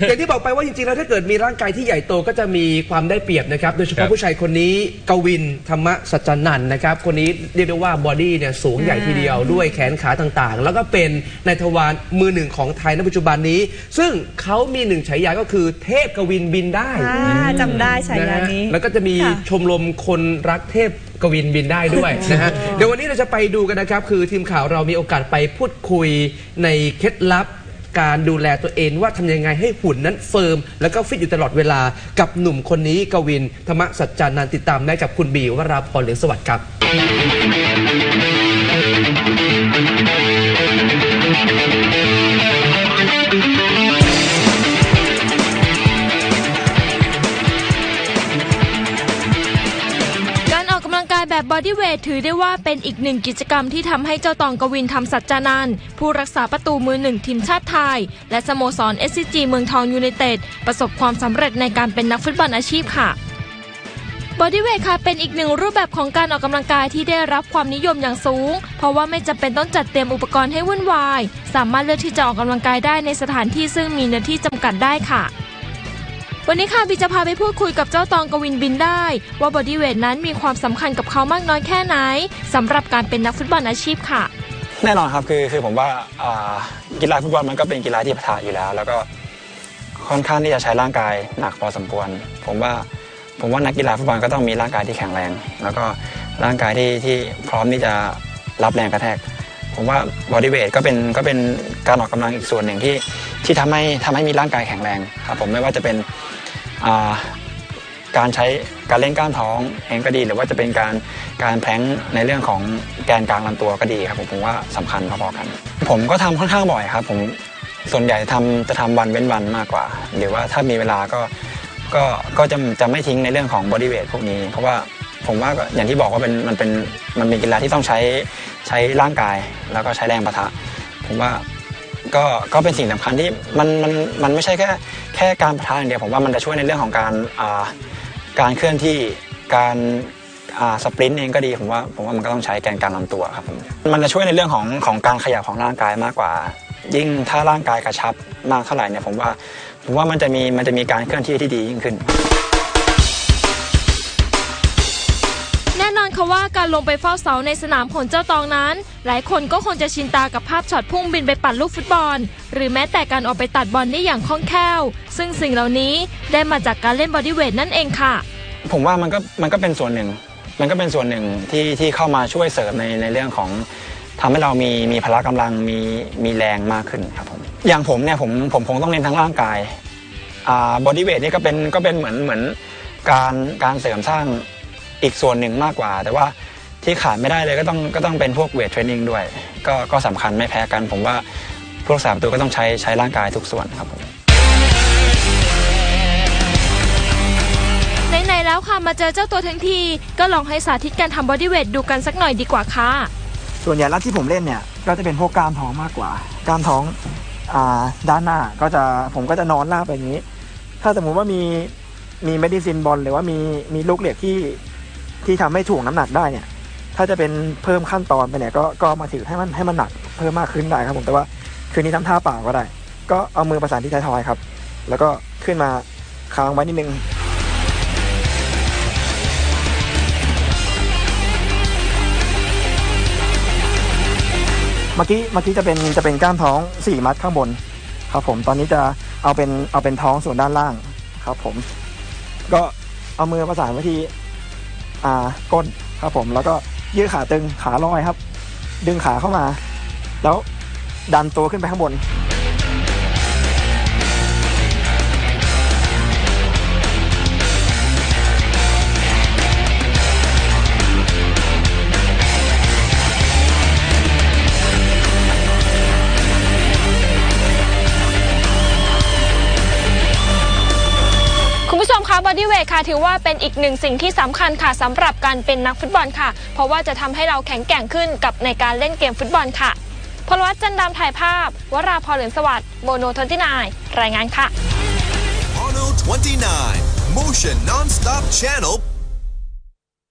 อย่างที่บอกไปว่าจริงๆ แล้วถ้าเกิดมีร่างกายที่ใหญ่โตก็จะมีความได้เปรียบนะครับ โดยเฉครัพาะบ ผู้ชายคนนี้กวินธรรมสัจจนันท์นะครับ คนนี้เรียกได้ว่าบอดี้เนี่ยสูงใหญ่ทีเดียวด้วยแขนขาต่างๆ แล้วก็เป็นนายทวารมือหนึ่งของไทยในปัจจุบันนี้ ซึ่งเขามีหนึ่งฉายาก็คือเทพกวินบินได้อ่าจำได้ฉายานี้ะฮะแล้วก็จะมีค่ะ ชมรมคนรักเทพกวินบินได้ด้วยนะฮะเดี๋ยววันนี้เราจะไปดูกันนะครับ คือทีมข่าวเรามีโอกาสไปพูดคุยในเคล็ดลับ การดูแลตัวเองว่าทำยังไงให้หุ่นนั้นเฟิร์ม แล้วก็ฟิตอยู่ตลอดเวลากับหนุ่มคนนี้กวินธรรมสัจจานันท์ติดตามได้กับคุณบีวราพรเหลืองสวัสดิ์ครับกา บอดี้เวทถือได้ว่าเป็นอีกหนึ่งกิจกรรมที่ทำให้เจ้าตองกวินทำสัจจานันท์ผู้รักษาประตูมือหนึ่งทีมชาติไทย และสโมสร SCG เมืองทองยูไนเต็ดประสบความสำเร็จในการเป็นนักฟุตบอลอาชีพค่ะบอดี้เวทค่ะเป็นอีกหนึ่งรูปแบบของการออกกำลังกายที่ได้รับความนิยมอย่างสูง เพราะว่าไม่จำเป็นต้องจัดเตรียมอุปกรณ์ให้วุ่นวาย สามารถเลือกที่จะออกกำลังกายได้ในสถานที่ซึ่งมีเนื้อที่จำกัดได้ค่ะ วันนี้ค่ะบีจะพาไปพูดคุยกับเจ้าตองกวินบินได้ ว่าบอดี้เวทนั้นมีความสำคัญกับเขามากน้อยแค่ไหนสำหรับการเป็นนักฟุตบอลอาชีพค่ะ แน่นอนครับคือคือผมว่ากีฬาฟุตบอลมันก็เป็นกีฬาที่ปะทะอยู่แล้ว แล้วก็ค่อนข้างที่จะใช้ร่างกายหนักพอสมควร ผมว่าผมว่านักกีฬาฟุตบอลก็ต้องมีร่างกายที่แข็งแรง แล้วก็ร่างกายที่ที่พร้อมที่จะรับแรงกระแทก ผมว่าบอดี้เวทก็เป็นก็เป็นการออกกำลังอีกส่วนหนึ่งที่ที่ทำให้ทำให้มีร่างกายแข็งแรงครับผมไม่ว่าจะเป็น การใช้การเล่นกล้ามท้องเองก็ดี หรือว่าจะเป็นการการแพลงในเรื่องของแกนกลางลำตัวก็ดีครับผมผมว่าสำคัญพอๆกัน ผมก็ทำค่อนข้างบ่อยครับ ผมส่วนใหญ่ทำจะทำวันเว้นวันมากกว่า หรือว่าถ้ามีเวลาก็ก็ก็จะจะไม่ทิ้งในเรื่องของบอดี้เวทพวกนี้ เพราะว่าผมว่าอย่างที่บอกว่าเป็นมันเป็นมันเป็นกีฬาที่ต้องใช้ใช้ร่างกายแล้วก็ใช้แรงปะทะ ผมว่าก็ก็เป็นสิ่งสำคัญที่มันมันมันไม่ใช่แค่ แค่การประทะอย่างเดียวผมว่ามันจะช่วยในเรื่องของการการเคลื่อนที่การสปรินต์เองก็ดีผมว่าผมว่ามันก็ต้องใช้แกนกลารลำตัวครับผมมันจะช่วยในเรื่องของของการขยับของร่างกายมากกว่า ยิ่งถ้าร่างกายกระชับมากเท่าไหร่เนี่ยผมว่าผมว่ามันจะมีมันจะมีการเคลื่อนที่ที่ดียิ่งขึ้น แน่นอนค่ะว่าการลงไปเฝ้าเสาในสนามของเจ้าตองนั้น หลายคนก็คงจะชินตากับภาพช็อตพุ่งบินไปปัดลูกฟุตบอล หรือแม้แต่การออกไปตัดบอลได้อย่างคล่องแคล่ว ซึ่งสิ่งเหล่านี้ได้มาจากการเล่นบอดี้เวทนั่นเองค่ะ ผมว่ามันก็มันก็เป็นส่วนหนึ่ง มันก็เป็นส่วนหนึ่งที่ที่เข้ามาช่วยเสริมในในเรื่องของทำให้เรามีมีพละกำลังมีมีแรงมากขึ้นครับผมอย่างผมเนี่ยผมผมคงต้องเน้นทั้งร่างกายอ่าบอดี้เวทนี่ก็เป็นก็เป็นเหมือนเหมือนการการเสริมสร้างอีกส่วนหนึ่งมากกว่า แต่ว่าที่ขาดไม่ได้เลยก็ต้องก็ต้องเป็นพวกเวทเทรนนิ่งด้วย ก็ก็สำคัญไม่แพ้กันผมว่า พวกสามตัวก็ต้องใช้ใช้ร่างกายทุกส่วนครับผมไหนๆแล้วค่ะมาเจอเจ้าตัวทั้งทีก็ลองให้สาธิตการทำบอดี้เวทดูกันสักหน่อยดีกว่าค่ะส่วนใหญ่แล้วที่ผมเล่นเนี่ยก็จะเป็นพวกกล้ามท้องมากกว่า กล้ามท้องอ่าด้านหน้าก็จะผมก็จะนอนราบไปอย่างนี้ ถ้าสมมุติว่ามีมีเมดิซินบอลหรือว่ามีมีลูกเหล็กที่ที่ทำให้ถ่วงน้ำหนักได้เนี่ย ถ้าจะเป็นเพิ่มขั้นตอนไปเนี่ยก็ก็มาถือให้มันให้มันหนักเพิ่มมากขึ้นได้ครับผมแต่ว่า คืนนี้ทำท่าเปล่าก็ได้ ก็เอามือประสานที่ท้ายทอยครับ แล้วก็ขึ้นมาค้างไว้นิดนึงเมื่อกี้เมื่อกี้จะเป็นจะเป็นก้ามท้องสี่มัดข้างบน ครับผมตอนนี้จะเอาเป็นเอาเป็นท้องส่วนด้านล่างครับผม ก็เอามือประสานไว้ที่อ่าก้นครับผมแล้วก็ยืดขาตึงขาลอยครับ ดึงขาเข้ามา แล้ว ดันตัวขึ้นไปข้างบน คุณผู้ชมคะบอดี้เวทค่ะ ถือว่าเป็นอีกหนึ่งสิ่งที่สำคัญค่ะสำหรับการเป็นนักฟุตบอลค่ะ เพราะว่าจะทำให้เราแข็งแกร่งขึ้นกับในการเล่นเกมฟุตบอลค่ะ พลวัตจันดำถ่ายภาพ วราพรเหลืองสวัสดิ์โมโนทนที่นายรายงานค่ะ Mono 29 Motion Nonstop Channel